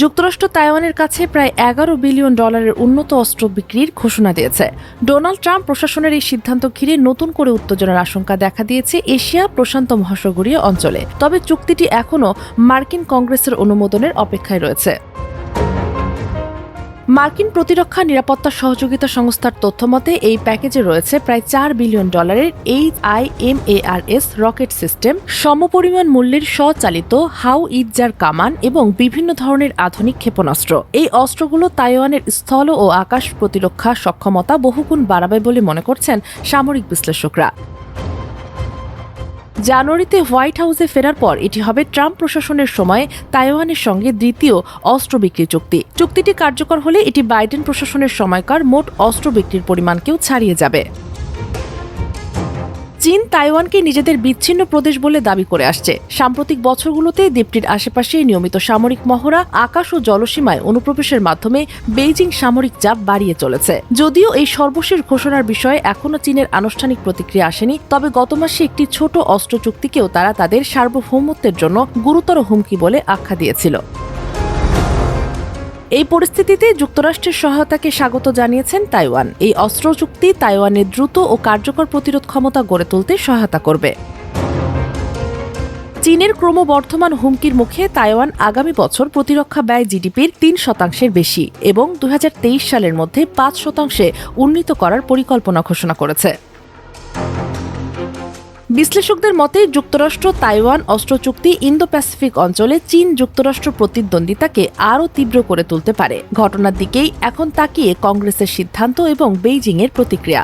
যুক্তরাষ্ট্র তাইওয়ানের কাছে প্রায় এগারো বিলিয়ন ডলারের উন্নত অস্ত্র বিক্রির ঘোষণা দিয়েছে। ডোনাল্ড ট্রাম্প প্রশাসনের এই সিদ্ধান্ত ঘিরে নতুন করে উত্তেজনার আশঙ্কা দেখা দিয়েছে এশিয়া প্রশান্ত মহাসাগরীয় অঞ্চলে। তবে চুক্তিটি এখনও মার্কিন কংগ্রেসের অনুমোদনের অপেক্ষায় রয়েছে। মার্কিন প্রতিরক্ষা নিরাপত্তা সহযোগিতা সংস্থার তথ্যমতে এই প্যাকেজে রয়েছে প্রায় চার বিলিয়ন ডলারের H I M A R S rocket system, সমপরিমাণ মূল্যের স্বচালিত হাউ ইজার কামান এবং বিভিন্ন ধরনের আধুনিক ক্ষেপণাস্ত্র। এই অস্ত্রগুলো তাইওয়ানের স্থল ও আকাশ প্রতিরক্ষা সক্ষমতা বহুগুণ বাড়াবে বলে মনে করছেন সামরিক বিশ্লেষকরা। জানুয়ারিতে হোয়াইট হাউসে ফেরার পর এটি হবে ট্রাম্প প্রশাসনের সময় তাইওয়ানের সঙ্গে দ্বিতীয় অস্ত্র বিক্রি চুক্তি। চুক্তিটি কার্যকর হলে এটি বাইডেন প্রশাসনের সময়কার মোট অস্ত্র বিক্রির পরিমাণকেও ছাড়িয়ে যাবে। চীন তাইওয়ানকে নিজেদের বিচ্ছিন্ন প্রদেশ বলে দাবি করে আসছে। সাম্প্রতিক বছরগুলোতে দ্বীপটির আশেপাশে নিয়মিত সামরিক মহড়া, আকাশ ও জলসীমায় অনুপ্রবেশের মাধ্যমে বেইজিং সামরিক চাপ বাড়িয়ে চলেছে। যদিও এই সর্বশেষ ঘোষণার বিষয়ে এখনও চীনের আনুষ্ঠানিক প্রতিক্রিয়া আসেনি, তবে গত মাসে একটি ছোট অস্ত্র চুক্তিকেও তারা তাদের সার্বভৌমত্বের জন্য গুরুতর হুমকি বলে আখ্যা দিয়েছিল। এই পরিস্থিতিতে যুক্তরাষ্ট্রের সহায়তাকে স্বাগত জানিয়েছেন তাইওয়ান। এই অস্ত্র চুক্তি তাইওয়ানের দ্রুত ও কার্যকর প্রতিরোধ ক্ষমতা গড়ে তুলতে সহায়তা করবে। চীনের ক্রমবর্ধমান হুমকির মুখে তাইওয়ান আগামী বছর প্রতিরক্ষা ব্যয় জিডিপির তিন শতাংশের বেশি এবং দুহাজার তেইশ সালের মধ্যে পাঁচ শতাংশে উন্নীত করার পরিকল্পনা ঘোষণা করেছে। বিশ্লেষকদের মতে, যুক্তরাষ্ট্র, তাইওয়ান, অস্ত্র চুক্তি ইন্দো প্যাসিফিক অঞ্চলে চীন যুক্তরাষ্ট্র প্রতিদ্বন্দ্বিতাকে আরও তীব্র করে তুলতে পারে। ঘটনার দিকেই এখন তাকিয়ে কংগ্রেসের সিদ্ধান্ত এবং বেইজিংয়ের প্রতিক্রিয়া।